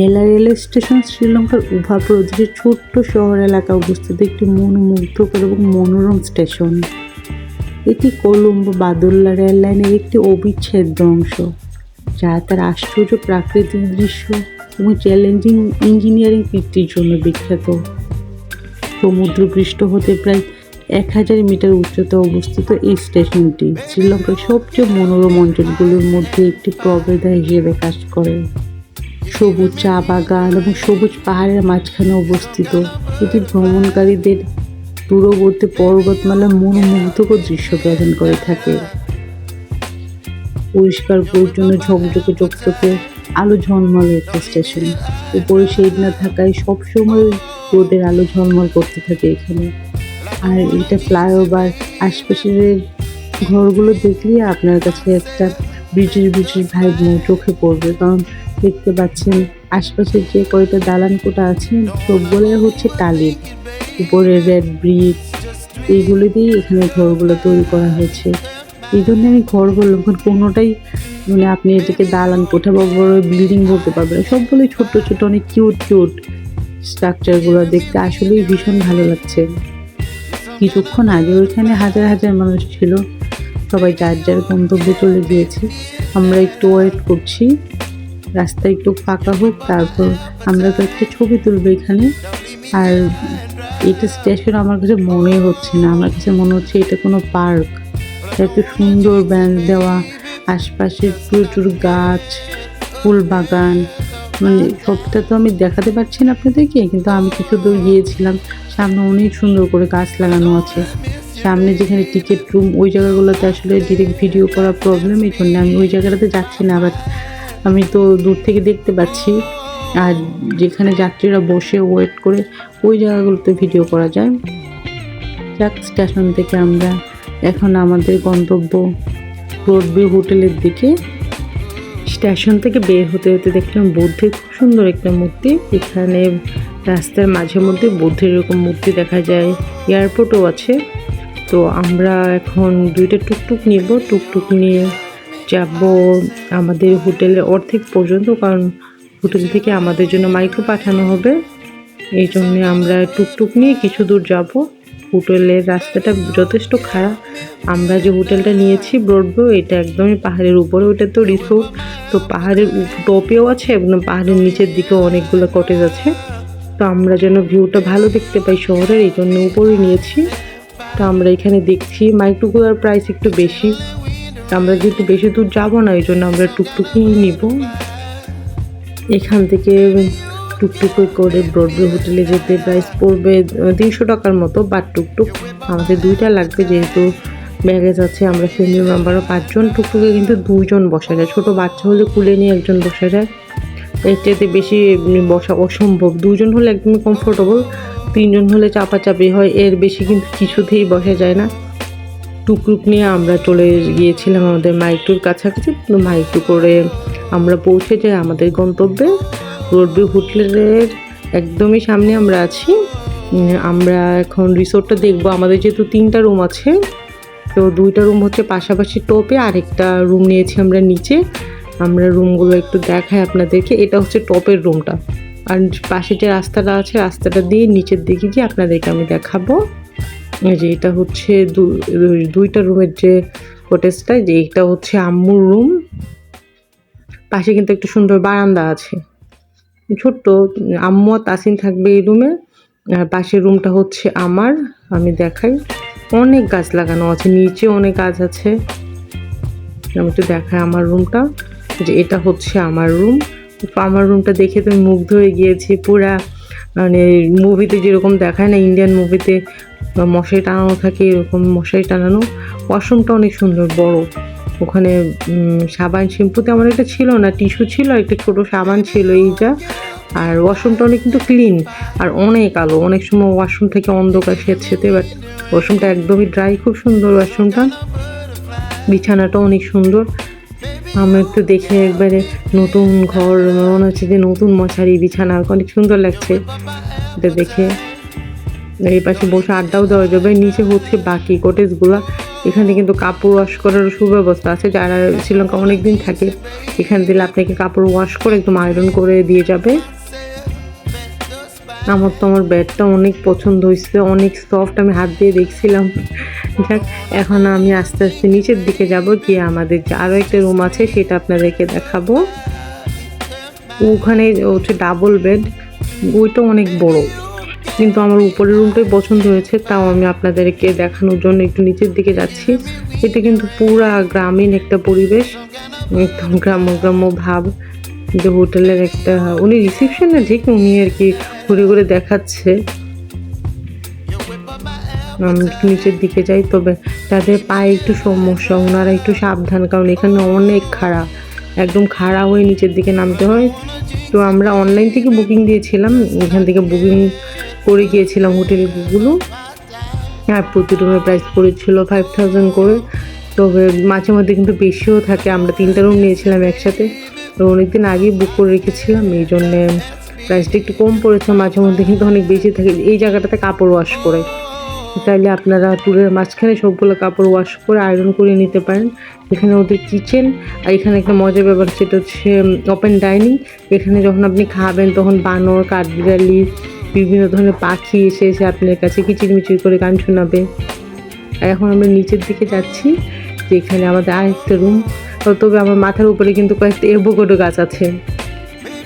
এলা rail station শ্রীলঙ্কার Uffa প্রদেশের ছোট্ট শহর এলাকা অবস্থিত একটি মনোমুগ্ধকর এবং মনোরম স্টেশন। এটি কলম্বো বাদুল্লা রেল লাইনের একটি অবিচ্ছেদ্য অংশ, যা তার আশ্চর্য প্রাকৃতিক দৃশ্য এবং চ্যালেঞ্জিং ইঞ্জিনিয়ারিং কীর্তির জন্য বিখ্যাত। সমুদ্রপৃষ্ঠ হতে প্রায় এক হাজার মিটার উচ্চতায় অবস্থিত এই স্টেশনটি শ্রীলঙ্কার সবচেয়ে মনোরম অঞ্চলগুলোর মধ্যে একটি প্রবেদা হিসেবে কাজ করে। সবুজ চা বাগান এবং সবুজ পাহাড়ের মাঝখানে অবস্থিত। এটি ভ্রমণকারীদের দূরবর্তী পর্বতমালার মনোমুগ্ধকর দৃশ্য প্রদান করে থাকে। পরিষ্কার পরিচ্ছন্ন ঝকঝকে চকচকে আলো ঝলমলে একটা স্টেশন। উপরে শেড না থাকায় সবসময় রোদের আলো ঝলমল করতে থাকে এখানে। আর এটা ফ্লাইওভার আশপাশের ঘরগুলো দেখলেই আপনার কাছে একটা ব্রিটিশ ব্রিটিশ ভাই বোন চোখে পড়বে, কারণ দেখতে পাচ্ছেন আশপাশের যে কয়টা দালান কোটা আছে, সবগুলো হচ্ছে টালির উপরে রেড ব্রিক এইগুলো দিয়েই এখানে ঘরগুলো তৈরি করা হয়েছে। এই জন্য আমি ঘর বললাম কারণ কোনোটাই মানে আপনি এটাকে দালান কোঠা বা বড় বিল্ডিং বলতে পারবেন সবগুলোই ছোট্ট ছোট অনেক কিউট কিউট স্ট্রাকচারগুলো দেখতে আসলেই ভীষণ ভালো লাগছে। কিছুক্ষণ আগে ওইখানে হাজার হাজার মানুষ ছিল। সবাই যার যার গন্তব্যে চলে গিয়েছে। আমরা একটু ওয়েট করছি। রাস্তা একটু ফাঁকা হোক, তারপর আমরা তো একটা ছবি তুলবো এখানে। আর এটা স্টেশন আমার কাছে মনে হচ্ছে না। আমার কাছে মনে হচ্ছে এটা কোনো পার্ক এত সুন্দর ব্যান্ড দেওয়া, আশপাশে প্রচুর গাছ, ফুল বাগান। মানে সবটা তো আমি দেখাতে পারছি না আপনাদেরকে, কিন্তু আমি কিছু দূর গিয়েছিলাম। সামনে অনেক সুন্দর করে গাছ লাগানো আছে। সামনে যেখানে টিকিট রুম ওই জায়গাগুলোতে আসলে ডিরেক্ট ভিডিও করা প্রবলেম এই জন্য আমি ওই জায়গাটাতে যাচ্ছি না বাট আমি তো দূর থেকে দেখতে পাচ্ছি। আর যেখানে যাত্রীরা বসে ওয়েট করে, ওই জায়গাগুলোতে ভিডিও করা যায়। যাক স্টেশন থেকে আমরা এখন আমাদের গন্তব্য রোডভিউ হোটেলের দিকে। স্টেশন থেকে বের হতে হতে দেখলাম বুদ্ধের খুব সুন্দর একটা মূর্তি। এখানে রাস্তার মাঝে মধ্যে বুদ্ধের এরকম মূর্তি দেখা যায়। এয়ারপোর্টও আছে। তো আমরা এখন দুইটা টুকটুক নিব। টুকটুক নিয়ে যাব আমাদের হোটেলের অর্ধেক পর্যন্ত, কারণ হোটেল থেকে আমাদের জন্য মাইক্রো পাঠানো হবে। এই জন্যে আমরা টুকটুক নিয়ে কিছু দূর যাব। হোটেলের রাস্তাটা যথেষ্ট খারাপ। আমরা যে হোটেলটা নিয়েছি ব্রডভিউ এটা একদমই পাহাড়ের উপরে, ওটা তো রিসোর্ট তো পাহাড়ের টপেও আছে এবং পাহাড়ের নিচের দিকেও অনেকগুলো কটেজ আছে। তো আমরা যেন ভিউটা ভালো দেখতে পাই শহরের, এই জন্য উপরে নিয়েছি। তো আমরা এখানে দেখছি মাইক্রোগুলোর প্রাইস একটু বেশি। আমরা যেহেতু বেশি দূর যাব না ওই জন্য আমরা টুকটুকি নিব। এখান থেকে টুকটুক করে ব্রডওয়ে হোটেলে যেতে প্রাইস পড়বে তিনশো টাকার মতো বা টুকটুক আমাদের দুইটা লাগবে, যেহেতু ব্যাগেজ আছে, আমরা ফ্যামিলি মেম্বারও পাঁচজন, টুকটুকে কিন্তু দুইজন বসা যায়। ছোটো বাচ্চা হলে কুলে নিয়ে একজন বসা যায়। এর চাইতে বেশি বসা অসম্ভব। দুজন হলে একদমই কমফোর্টেবল তিনজন হলে চাপাচাপি হয়, এর বেশি কিন্তু কিছুতেই বসা যায় না। টুকটুক নিয়ে আমরা চলে গিয়েছিলাম আমাদের মাইকটুর কাছাকাছি, কিন্তু মাইকটু করে আমরা পৌঁছে যাই আমাদের গন্তব্যে। রোডভিউ হোটেলের একদমই সামনে আমরা আছি। আমরা এখন রিসোর্টটা দেখব। আমাদের যেহেতু তিনটা রুম আছে, তো দুইটা রুম হচ্ছে পাশাপাশি টপে, আরেকটা রুম নিয়েছি আমরা নিচে। আমরা রুমগুলো একটু দেখাই আপনাদেরকে। এটা হচ্ছে টপের রুমটা। আর পাশে যে রাস্তাটা আছে, রাস্তাটা দিয়ে নিচের দিকে গিয়ে আপনাদেরকে আমি দেখাবো। যে এটা হচ্ছে দুইটা রুমের যে কটেজটা যে এটা হচ্ছে আম্মুর রুম পাশে কিন্তু একটা সুন্দর বারান্দা আছে। ছোট্ট, আম্মু আর তাসিন থাকবে এই রুমে আর পাশের রুমটা হচ্ছে আমার, আমি দেখাই। অনেক গাছ লাগানো আছে, নিচে অনেক গাছ আছে। আমি একটু দেখাই আমার রুমটা যে এটা হচ্ছে আমার রুম আমার রুমটা দেখে তো মুগ্ধ হয়ে গিয়েছি। পুরা মানে মুভিতে যেরকম দেখায় না ইন্ডিয়ান মুভিতে মশারি টানানো থাকে, এরকম মশারি টানানো ওয়াশরুমটা অনেক সুন্দর, বড়। ওখানে সাবান শ্যাম্পু তেমন একটা ছিল না টিস্যু ছিল, একটা ছোট সাবান ছিল এই যা আর ওয়াশরুমটা অনেক কিন্তু ক্লিন আর অনেক আলো। অনেক সময় ওয়াশরুম থেকে অন্ধকার সেত সেতে বাট ওয়াশরুমটা একদমই ড্রাই খুব সুন্দর ওয়াশরুমটা বিছানাটা অনেক সুন্দর। আমি একটু দেখে একবারে নতুন ঘর, মনে হচ্ছে যে নতুন মশারি, বিছানা, অনেক সুন্দর লাগছে। এটা দেখে এই পাশে বসে আড্ডাও দেওয়া যাবে। নিচে হচ্ছে বাকি কটেজগুলো এখানে কিন্তু কাপড় ওয়াশ করার সুব্যবস্থা আছে। যারা শ্রীলঙ্কা অনেক দিন থাকে, এখানে দিলে আপনাকে কাপড় ওয়াশ করে একদম আয়রন করে দিয়ে যাবে। আমার তো আমার ব্যাগটা অনেক পছন্দ হয়েছে অনেক সফট আমি হাত দিয়ে দেখছিলাম। যাক, এখন আমি আস্তে আস্তে নিচের দিকে যাব, গিয়ে আমাদের যে আরও একটা রুম আছে সেটা আপনাদেরকে দেখাবো। ওখানে হচ্ছে ডাবল বেড ওইটা অনেক বড়। কিন্তু আমার উপরের রুমটাই পছন্দ হয়েছে, তাও আমি আপনাদেরকে দেখানোর জন্য একটু নিচের দিকে যাচ্ছি। এটা কিন্তু পুরা গ্রামীণ একটা পরিবেশ, একদম গ্রাম্য গ্রাম্য ভাব। যে হোটেলের একটা, উনি রিসেপশনে ঠিক উনি আর কি ঘুরে ঘুরে দেখাচ্ছে। নিচের দিকে যাই, তবে তাদের পায়ে একটু সমস্যা, ওনারা একটু সাবধান, কারণ এখানে অনেক খাড়া। একদম খাড়া হয়ে নিচের দিকে নামতে হয়। তো আমরা অনলাইন থেকে বুকিং দিয়েছিলাম, এখান থেকে বুকিং করে গিয়েছিলাম হোটেলগুলো। আর প্রতি রুমের প্রাইস পড়েছিল ফাইভ থাউজেন্ড করে। তবে মাঝে মধ্যে কিন্তু বেশিও থাকে, আমরা তিনটা রুম নিয়েছিলাম একসাথে। তো অনেকদিন আগেই বুক করে রেখেছিলাম, এই জন্যে প্রাইসটা একটু কম পড়েছে, মাঝে মধ্যে কিন্তু অনেক বেশি থাকে, এই জায়গাটাতে কাপড় ওয়াশ করে। তাইলে আপনারা ট্যুরের মাঝখানে সবগুলো কাপড় ওয়াশ করে আয়রন করে নিতে পারেন। এখানে ওদের কিচেন আর এখানে একটা মজার ব্যাপার সেটা হচ্ছে ওপেন ডাইনিং এখানে যখন আপনি খাবেন, তখন বানর, কাঠবিড়ালি, বিভিন্ন ধরনের পাখি এসে এসে আপনার কাছে কিচিরমিচির করে গান শোনাবে। আর এখন আমরা নিচের দিকে যাচ্ছি যে এখানে আমাদের আরেকটা রুম তবে আমার মাথার উপরে কিন্তু কয়েকটা এভোকাডো গাছ আছে।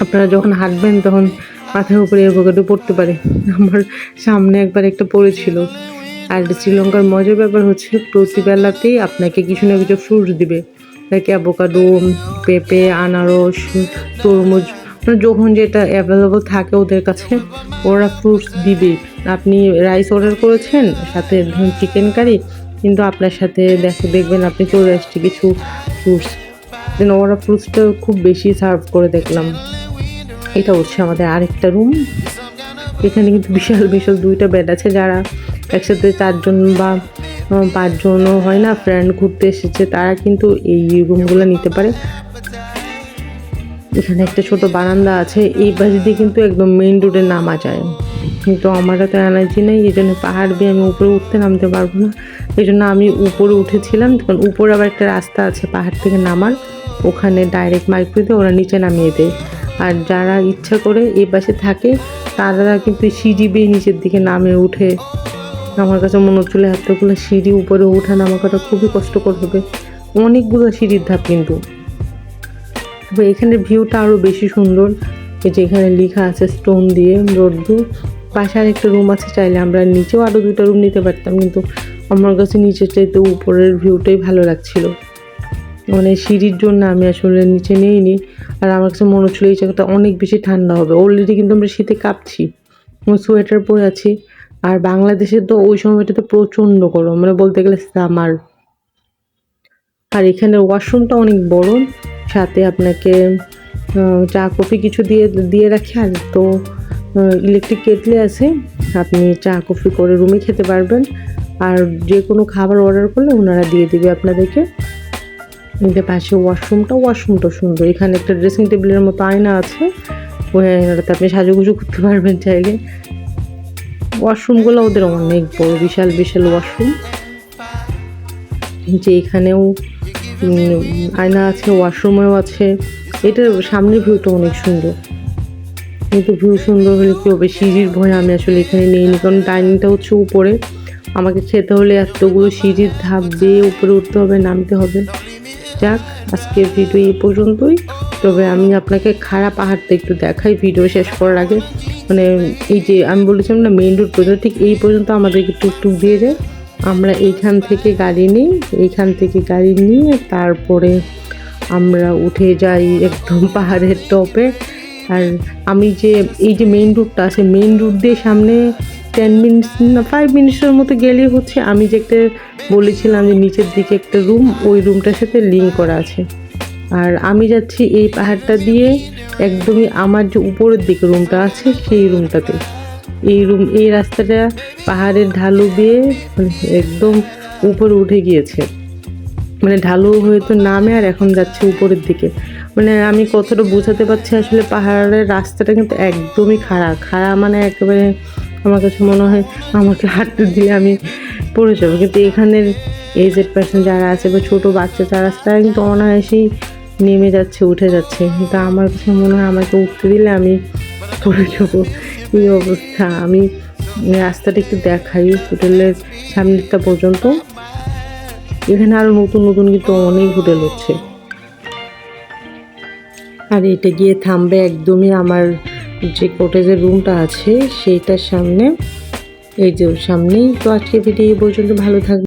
আপনারা যখন হাঁটবেন তখন মাথার উপরে এভোকাডো পড়তে পারে। আমার সামনে একবার একটা পড়েছিল। আর শ্রীলঙ্কার মজার ব্যাপার হচ্ছে প্রতিবেলাতেই আপনাকে কিছু না কিছু ফ্রুটস দিবে। লাইক অ্যাভোকাডো পেঁপে, আনারস, তরমুজ। মানে যখন যেটা অ্যাভেলেবল থাকে ওদের কাছে, ওরা ফ্রুটস দিবে। আপনি রাইস অর্ডার করেছেন, সাথে ধরুন চিকেন কারি কিন্তু আপনার সাথে দেখে দেখবেন আপনি চলে আসছে কিছু ফ্রুটস দেন ওরা ফ্রুটসটা খুব বেশি সার্ভ করে দেখলাম। এটা হচ্ছে আমাদের আরেকটা রুম এখানে কিন্তু বিশাল বিশাল দুইটা বেড আছে যারা একসাথে চারজন বা পাঁচজনও হয় না ফ্রেন্ড ঘুরতে এসেছে, তারা কিন্তু এই রুমগুলো নিতে পারে। এখানে একটা ছোট বারান্দা আছে, এই পাশ দিয়ে কিন্তু একদম মেইন রোডে নামা যায়। কিন্তু আমার তো এনার্জি নেই, এই জন্য পাহাড় দিয়ে আমি উপরে উঠতে নামতে পারব না। এই জন্য আমি উপরে উঠেছিলাম, তখন উপরে আবার একটা রাস্তা আছে পাহাড় থেকে নামার। ওখানে ডাইরেক্ট মাইক্রো দিয়ে ওরা নিচে নামিয়ে দেয়। আর যারা ইচ্ছা করে এই পাশে থাকে, তারা কিন্তু সিঁড়ি বেয়ে নিচের দিকে নামে উঠে। আমার কাছে মনে হচ্ছিল এতগুলো সিঁড়ি উপরে ওঠা নামা করা খুবই কষ্টকর হবে। অনেকগুলো সিঁড়ির ধাপ কিন্তু। তবে এখানের ভিউটা আরও বেশি সুন্দর। এই যে এখানে লেখা আছে স্টোন দিয়ে রোদ্দু। পাশে আর একটা রুম আছে, চাইলে আমরা নিচেও আরও দুটো রুম নিতে পারতাম, কিন্তু আমার কাছে নিচের চাইতে উপরের ভিউটাই ভালো লাগছিল। মানে সিঁড়ির জন্য আমি আসলে নিচে নিইনি। আর আমার কাছে মনে হচ্ছিল এই জায়গাটা অনেক বেশি ঠান্ডা হবে। অলরেডি কিন্তু আমরা শীতে কাঁপছি। সোয়েটার পরে আছি। আর বাংলাদেশে তো ওই সময়টাতে প্রচণ্ড গরম মানে বলতে গেলে সামার আর এখানে ওয়াশরুমটা অনেক বড়। সাথে আপনাকে চা, কফি কিছু দিয়ে দিয়ে রাখে। আর তো ইলেকট্রিক কেটলি আছে। আপনি চা, কফি করে রুমে খেতে পারবেন। আর যে কোনো খাবার অর্ডার করলে ওনারা দিয়ে দেবে আপনাদেরকে। এদের পাশে ওয়াশরুমটা ওয়াশরুমটা সুন্দর। এখানে একটা ড্রেসিং টেবিলের মতো আয়না আছে। ওই আয়নাটাতে আপনি সাজুগুজু করতে পারবেন চাইলে। ওয়াশরুমগুলো ওদের অনেক বড়, বিশাল বিশাল ওয়াশরুম যে এখানেও আয়না আছে, ওয়াশরুমেও আছে। এটার সামনের ভিউটা অনেক সুন্দর। কিন্তু ভিউ সুন্দর হলে কি হবে সিঁড়ির ভয় আমি আসলে এখানে নিইনি, কারণ ডাইনিংটা হচ্ছে উপরে। আমাকে খেতে হলে এতগুলো সিঁড়ির ধাপ দিয়ে উপরে উঠতে হবে, নামতে হবে। যাক, আজকের ভিডিও এই পর্যন্তই। তবে আমি আপনাকে খারাপ পাহাড়টা একটু দেখাই, ভিডিও শেষ করার আগে। মানে এই যে আমি বলেছিলাম না, মেইন রোড পর্যন্ত ঠিক এই পর্যন্ত আমাদেরকে টুকটুক দিয়ে যায়। আমরা এইখান থেকে গাড়ি নিই, এইখান থেকে গাড়ি নিয়ে তারপরে আমরা উঠে যাই একদম পাহাড়ের টপে। আর আমি যে, এই যে মেইন রুটটা আছে মেইন রুট দিয়ে সামনে টেন মিনিটস না ফাইভ মিনিটসের মতো গেলে হচ্ছে আমি যে একটা বলেছিলাম যে নিচের দিকে একটা রুম ওই রুমটার সাথে লিঙ্ক করা আছে। আর আমি যাচ্ছি এই পাহাড়টা দিয়ে, একদমই আমার যে উপরের দিকে রুমটা আছে, সেই রুমটাতে এই রুম, এই রাস্তাটা পাহাড়ের ঢালু দিয়ে মানে একদম উপরে উঠে গিয়েছে। মানে ঢালু হয়তো নামে আর এখন যাচ্ছে উপরের দিকে। মানে আমি কতটা বোঝাতে পারছি আসলে পাহাড়ের রাস্তাটা কিন্তু একদমই খারাপ খারাপ মানে একেবারে আমার কাছে মনে হয় আমাকে হাঁটতে দিলে আমি পড়ে যাব। কিন্তু এখানের এজেড পার্সন যারা আছে বা ছোটো বাচ্চা যারা, তারা কিন্তু অনায়াসেই নেমে যাচ্ছে, উঠে যাচ্ছে। কিন্তু আমার কাছে মনে হয় আমাকে উঠতে দিলে আমি পড়ে যাব। এই অবস্থা? আমি রাস্তাটা একটু দেখাই, হোটেলের সামনেরটা পর্যন্ত। এখানে আরও নতুন নতুন কিন্তু অনেক হোটেল হচ্ছে। আর এটা গিয়ে থামবে একদমই আমার যে কটেজের রুমটা আছে, সেইটার সামনে। এই যে সামনেই। তো আজকে ভিডিও পর্যন্ত। ভালো থাকবে